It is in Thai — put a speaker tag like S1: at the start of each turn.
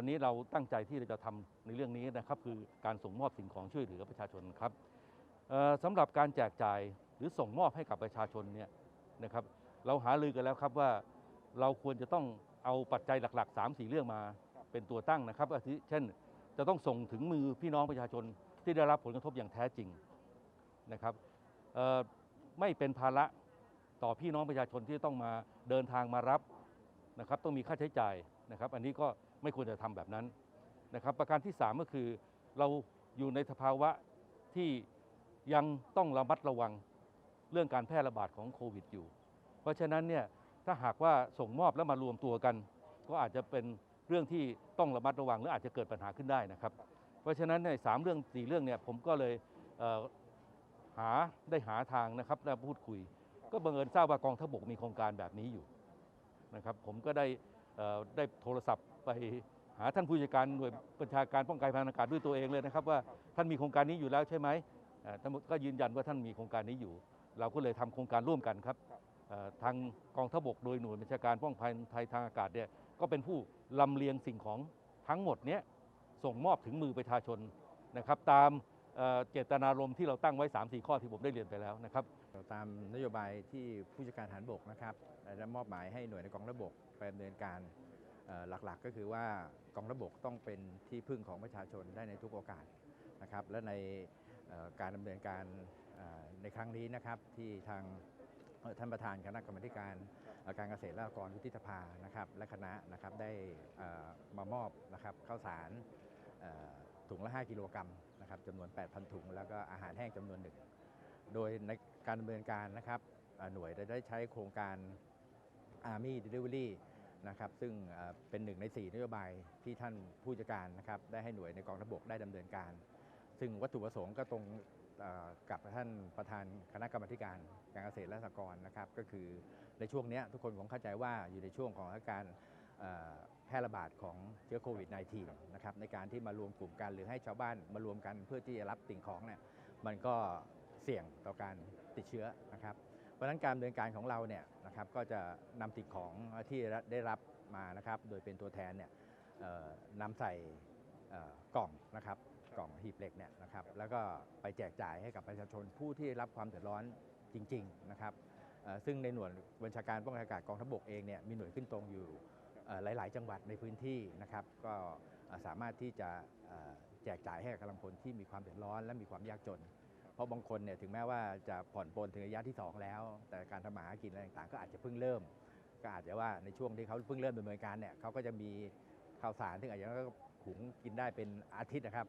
S1: วันนี้เราตั้งใจที่เราจะทำในเรื่องนี้นะครับคือการส่งมอบสิ่งของช่วยเหลือประชาชนครับสำหรับการแจกจ่ายหรือส่งมอบให้กับประชาชนเนี่ยนะครับเราหาลือกันแล้วครับว่าเราควรจะต้องเอาปัจจัยหลัก ๆ 3 4 เรื่องมาเป็นตัวตั้งนะครับอาทิเช่น จะต้องส่งถึงมือพี่น้องประชาชนที่ได้รับผลกระทบอย่างแท้จริงนะครับไม่เป็นภาระต่อพี่น้องประชาชนที่ต้องมาเดินทางมารับ นะครับต้องมีค่าใช้จ่ายนะครับอันนี้ก็ไม่ควรจะทำแบบนั้นนะครับประการที่ 3 ก็คือเราอยู่ในสภาวะที่ยังต้องระมัดระวังเรื่องการแพร่ระบาดของโควิดอยู่ เพราะฉะนั้นเนี่ยถ้าหากว่าส่งมอบแล้วมารวมตัวกัน ก็อาจจะเป็นเรื่องที่ต้องระมัดระวังหรืออาจจะเกิดปัญหาขึ้นได้นะครับ เพราะฉะนั้นในสามเรื่องสี่เรื่องเนี่ยผมก็เลยเหาได้หาทางนะครับและพูดคุย ก็บังเอิญทราบว่ากองทัพบกมีโครงการแบบนี้อยู่ นะครับผมก็ได้เอ่อได้โทรศัพท์ไปหาท่านผู้จัดการหน่วยบัญชาการป้องกันภัยทางอากาศด้วยตัวเองเลยนะครับว่าท่านมีโครงการนี้อยู่แล้วใช่ไหมเอ่อท่านก็ยืนยันว่าท่านมีโครงการนี้อยู่ เราก็เลยทำโครงการร่วมกันครับเอ่อทางกองทัพบกโดยหน่วยบัญชาการป้องกันภัยทางอากาศเนี่ยก็เป็นผู้ลำเลียงสิ่งของทั้งหมดเนี้ยส่งมอบถึงมือประชาชนนะครับตาม เจตนารมณ์ที่เราตั้งไว้ 3-4 ข้อที่ผมได้เรียนไปแล้วนะครับ
S2: ตามนโยบายที่ผู้จัดการฐานบกนะครับได้มอบหมายให้หน่วยในกองทัพบไปดำเนินการหลักๆ ก็คือว่ากองทัพบต้องเป็นที่พึ่งของประชาชนได้ในทุกโอกาสนะครับและในการดำเนินการในครั้งนี้นะครับที่ทางท่านประธานคณะกรรมการการเกษตรและกรวุฒิสภานะครับและคณะนะครับได้มามอบนะครับข้าวสารถุงละ 5 กิโลกรัม นะครับจำนวน 8,000 ถุง แล้วก็อาหารแห้งจำนวนหนึ่ง โดยในการดำเนินการนะครับหน่วยได้ใช้โครงการ Army Delivery นะครับซึ่งเป็นหนึ่งใน 4 นโยบายที่ท่านผู้จัดการนะครับได้ให้หน่วยในกองทัพบกได้ดำเนินการ ซึ่งวัตถุประสงค์ก็ตรงกับท่านประธานคณะกรรมการการเกษตรและสหกรณ์นะครับ ก็คือในช่วงนี้ทุกคนคงเข้าใจว่าอยู่ในช่วงของสถาการ แพร่ระบาดของเชื้อโควิด -19 นะครับในการที่มารวมกลุ่มกันหรือให้ชาวบ้านมารวมกันเพื่อที่จะรับสิ่งของเนี่ยมันก็เสี่ยงต่อการติดเชื้อนะครับ เพราะฉะนั้นการดำเนินการของเราเนี่ยนะครับก็จะนำสิ่งของที่ได้รับมานะครับโดยเป็นตัวแทนเนี่ยนำใส่กล่องนะครับกล่องหีบเหล็กเนี่ยนะครับแล้วก็ไปแจกจ่ายให้กับประชาชนผู้ที่รับความเดือดร้อนจริง ๆ นะครับซึ่งในหน่วยบัญชาการป้องกันอากาศกองทัพบกเองเนี่ยมีหน่วยขึ้นตรงอยู่ หลาย ๆ จังหวัดในพื้นที่นะครับ ก็เอ่อสามารถที่จะเอ่อแจกจ่ายให้กับกำลังพลที่มีความเดือดร้อนและมีความยากจน เพราะบางคนเนี่ยถึงแม้ว่าจะผ่อนปลนถึงระยะที่ 2 แล้ว แต่การทำมาหากินอะไรต่างๆ ก็อาจจะเพิ่งเริ่ม ก็อาจจะว่าในช่วงที่เขาเพิ่งเริ่มดำเนินการเนี่ยเขาก็จะมีข่าวสารที่อาจจะหุงกินได้เป็นอาทิตย์นะครับ